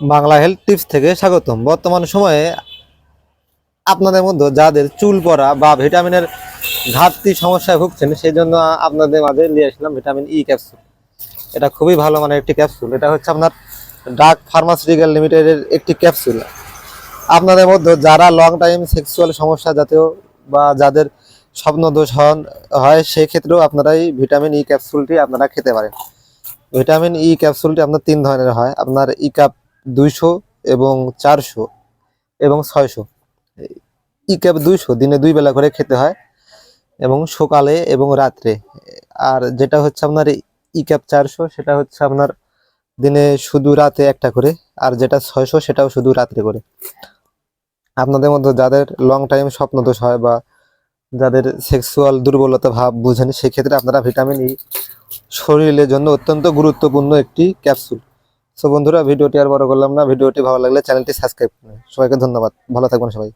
Bangla health tips থেকে স্বাগতম। বর্তমান সময়ে আপনাদের মধ্যে যাদের চুল পড়া বা ভিটামিনের ঘাটতি সমস্যায় ভুগছেন সেই জন্য আপনাদের মাঝে নিয়ে আসলাম ভিটামিন ই ক্যাপসুল এটা খুবই ভালো মানের একটি ক্যাপসুল এটা হচ্ছে আপনার ডাক ফার্মাসিউটিক্যাল লিমিটেডের একটি ক্যাপসুল আপনাদের মধ্যে যারা লং টাইম সেক্সুয়াল সমস্যা জাতীয় বা যাদের স্বপ্ন দোষ হন হয় সেই ক্ষেত্রেও আপনারা এই ভিটামিন ই ক্যাপসুলটি আপনারা খেতে পারেন। ভিটামিন ই ক্যাপসুলটি আপনার তিন ধরনের হয়। আপনার ই কাপ দুইশো এবং চারশো এবং ছয়শো। ই ক্যাপ দুইশো, দিনে দুই বেলা করে খেতে হয় এবং সকালে এবং রাত্রে। আর যেটা হচ্ছে আপনার ই ক্যাপ চারশো, সেটা হচ্ছে আপনার দিনে শুধু রাতে একটা করে, আর যেটা ছয়শো, সেটাও শুধু রাত্রে করে। আপনাদের মধ্যে যাদের লং টাইম স্বপ্নদোষ হয় বা যাদের সেক্সুয়াল দুর্বলতা ভাব বুঝেন, সেক্ষেত্রে আপনারা ভিটামিন ই শরীরের জন্য অত্যন্ত গুরুত্বপূর্ণ একটি ক্যাপসুল সো বন্ধুরা, ভিডিওটি আর বড় করলাম না। ভিডিওটি ভালো লাগলে চ্যানেলটি সাবস্ক্রাইব সবাইকে ধন্যবাদ। ভালো থাকবেন সবাই।